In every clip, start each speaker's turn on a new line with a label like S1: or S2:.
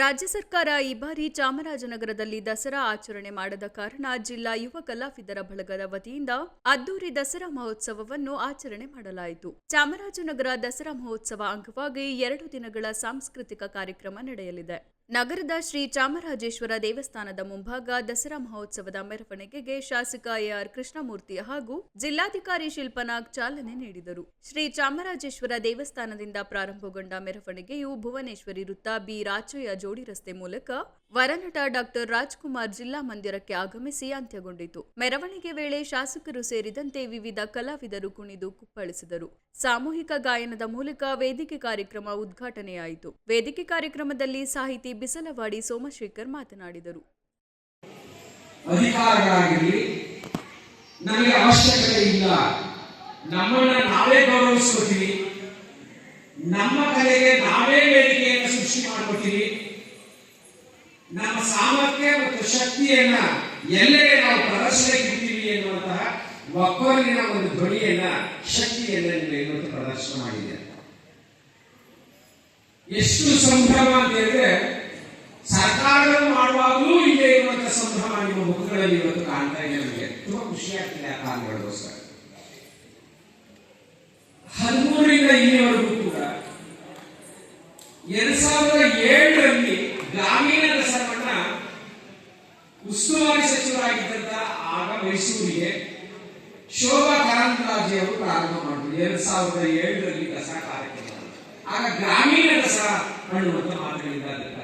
S1: ರಾಜ್ಯ ಸರ್ಕಾರ ಈ ಬಾರಿ ಚಾಮರಾಜನಗರದಲ್ಲಿ ದಸರಾ ಆಚರಣೆ ಮಾಡದ ಕಾರಣ ಜಿಲ್ಲಾ ಯುವ ಕಲಾವಿದರ ಬಳಗದ ವತಿಯಿಂದ ಅದ್ದೂರಿ ದಸರಾ ಮಹೋತ್ಸವವನ್ನು ಆಚರಣೆ ಮಾಡಲಾಯಿತು. ಚಾಮರಾಜನಗರ ದಸರಾ ಮಹೋತ್ಸವ ಅಂಗವಾಗಿ ಎರಡು ದಿನಗಳ ಸಾಂಸ್ಕೃತಿಕ ಕಾರ್ಯಕ್ರಮ ನಡೆಯಲಿದೆ. ನಗರದ ಶ್ರೀ ಚಾಮರಾಜೇಶ್ವರ ದೇವಸ್ಥಾನದ ಮುಂಭಾಗ ದಸರಾ ಮಹೋತ್ಸವದ ಮೆರವಣಿಗೆಗೆ ಶಾಸಕ ಎಆರ್ ಕೃಷ್ಣಮೂರ್ತಿ ಹಾಗೂ ಜಿಲ್ಲಾಧಿಕಾರಿ ಶಿಲ್ಪನಾಗ್ ಚಾಲನೆ ನೀಡಿದರು. ಶ್ರೀ ಚಾಮರಾಜೇಶ್ವರ ದೇವಸ್ಥಾನದಿಂದ ಪ್ರಾರಂಭಗೊಂಡ ಮೆರವಣಿಗೆಯು ಭುವನೇಶ್ವರಿ ವೃತ್ತ ಬಿ ರಾಚಯ್ಯ ಜೋಡಿ ರಸ್ತೆ ಮೂಲಕ ವರನಟ ಡಾಕ್ಟರ್ ರಾಜ್ಕುಮಾರ್ ಜಿಲ್ಲಾ ಮಂದಿರಕ್ಕೆ ಆಗಮಿಸಿ ಅಂತ್ಯಗೊಂಡಿತು. ಮೆರವಣಿಗೆ ವೇಳೆ ಶಾಸಕರು ಸೇರಿದಂತೆ ವಿವಿಧ ಕಲಾವಿದರು ಕುಣಿದು ಕುಪ್ಪಳಿಸಿದರು. ಸಾಮೂಹಿಕ ಗಾಯನದ ಮೂಲಕ ವೇದಿಕೆ ಕಾರ್ಯಕ್ರಮ ಉದ್ಘಾಟನೆಯಾಯಿತು. ವೇದಿಕೆ ಕಾರ್ಯಕ್ರಮದಲ್ಲಿ ಸಾಹಿತಿ ಬಿಸಲವಾಡಿ ಸೋಮಶೇಖರ್ ಮಾತನಾಡಿದರು.
S2: ಅಧಿಕಾರಗಳಾಗಿರಲಿ ನಮಗೆ ಅವಶ್ಯಕತೆ ಇಲ್ಲ. ನಮ್ಮನ್ನ ನಾವೇ ಗೌರವಿಸ್ಕೊತೀವಿ ನಮ್ಮ ಕಲೆಗೆ ನಾವೇ ವೇದಿಕೆಯನ್ನು ಸೃಷ್ಟಿ ಮಾಡ್ಕೊತೀವಿ ನಮ್ಮ ಸಾಮರ್ಥ್ಯ ಮತ್ತು ಶಕ್ತಿಯನ್ನ ಎಲ್ಲೆಡೆ ನಾವು ಪ್ರದರ್ಶನಕ್ಕೆ ಇಡ್ತೀವಿ ಎನ್ನುವಂತಹ ಒಕ್ಕೊರಲಿನ ಒಂದು ಧ್ವನಿಯನ್ನ ಶಕ್ತಿಯನ್ನ ಪ್ರದರ್ಶನ ಮಾಡಿದೆ. ಎಷ್ಟು ಸಂಭ್ರಮ ಅಂತ ಹೇಳಿದ್ರೆ ಸರ್ಕಾರಗಳು ಮಾಡುವಾಗಲೂ ಇಲ್ಲೇ ಇರುವಂತಹ ಸಂಭ್ರಮ ನಿಮ್ಮ ಮುಖಗಳಲ್ಲಿ ಇವತ್ತು ಕಾಣ್ತಾ ಇದೆ ನಮಗೆ. ತುಂಬಾ ಖುಷಿ ಆಗ್ತಿದೆ ಆ ಕಾರಣಗಳಿಗೋಸ್ಕರ. ಹದಿಮೂರರಿಂದ ಇಲ್ಲಿವರೆಗೂ ಕೂಡ ಎರಡ್ ಸಾವಿರದ ಏಳರಲ್ಲಿ ಗ್ರಾಮೀಣ ರಸವನ್ನ ಉಸ್ತುವಾರಿ ಸಚಿವರಾಗಿದ್ದಂತ ಆಗ ಮೈಸೂರಿಗೆ ಶೋಭಾ ಕರಂದ್ರಾಜೆ ಅವರು ಪ್ರಾರಂಭ ಮಾಡಿದ್ರು. ಎರಡ್ ಸಾವಿರದ ಏಳರಲ್ಲಿ ದಸರಾ ಕಾರ್ಯಕ್ರಮ. ಆಗ ಗ್ರಾಮೀಣ ದಸರಾ ಅನ್ನುವಂತ ಮಾತುಗಳಿದ್ದಾರೆ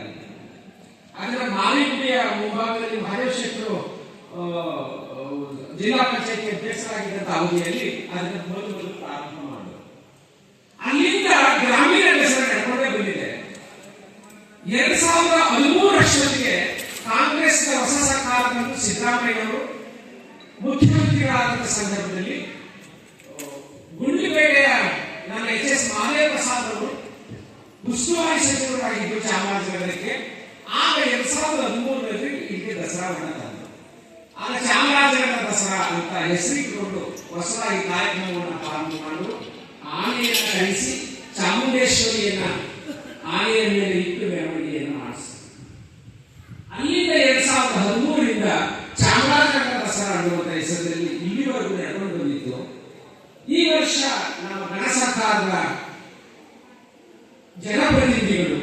S2: ಅದರ ಮಾಲಿಗುಡಿಯ ಮುಂಭಾಗದಲ್ಲಿ ಮಹದೇವ್ ಶೆಟ್ಟರು ಜಿಲ್ಲಾ ಪಂಚಾಯತಿ ಅಧ್ಯಕ್ಷರಾಗಿದ್ದಂತ ಅವಧಿಯಲ್ಲಿ ಅದನ್ನ ಮೊದಲು ಪ್ರಾರಂಭ ಮಾಡಿದರು. ಅಲ್ಲಿಂದ ಗ್ರಾಮೀಣ ಹೆಸರು ನಡ್ಕೊಂಡೇ ಬಂದಿದೆ. ಎರಡ್ ಸಾವಿರದ ಹದಿಮೂರಷ್ಟೊತ್ತಿಗೆ ಕಾಂಗ್ರೆಸ್ನ ಹೊಸ ಸರ್ಕಾರದಲ್ಲಿ ಸಿದ್ದರಾಮಯ್ಯವರು ಮುಖ್ಯಮಂತ್ರಿಗಳಾದಂಥ ಸಂದರ್ಭದಲ್ಲಿ ಗುಂಡ್ಲುಪೇಟೆಯ ನನ್ನ ಎಚ್ ಎಸ್ ಮಹದೇವ ಪ್ರಸಾದ್ ಅವರು ಉಸ್ತುವಾರಿ ಸಚಿವರಾಗಿದ್ದು ಚಾಮರಾಜನಗರಕ್ಕೆ. ಆಗ ಎರಡ್ ಸಾವಿರದ ಹದಿಮೂರರಲ್ಲಿ ಇಲ್ಲಿ ದಸರಾವನ್ನ ತಂದರು ಆಗ ಚಾಮರಾಜನಗರ ದಸರಾ ಅಂತ ಹೆಸರಿಟ್ಟುಕೊಂಡು ಹೊಸದಾಗಿ ಕಾರ್ಯಕ್ರಮವನ್ನು ಪ್ರಾರಂಭ ಮಾಡಲು ಆನೆಯನ್ನು ಕಳಿಸಿ ಚಾಮುಂಡೇಶ್ವರಿಯನ್ನ ಆನೆಯ ಮೇಲೆ ಇಟ್ಟು ಮೆರವಣಿಗೆಯನ್ನು ಮಾಡಿಸಿ ಅಲ್ಲಿಂದ ಎರಡ್ ಸಾವಿರದ ಹದಿಮೂರರಿಂದ ಚಾಮರಾಜನ ದಸರಾ ಅನ್ನುವಂಥ ಹೆಸರಿನಲ್ಲಿ ಇಲ್ಲಿವರೆಗೂ ನಡ್ಕೊಂಡು ಬಂದಿತ್ತು. ಈ ವರ್ಷ ನಮ್ಮ ಗಣ ಸರ್ಕಾರದ ಜನಪ್ರತಿನಿಧಿಗಳು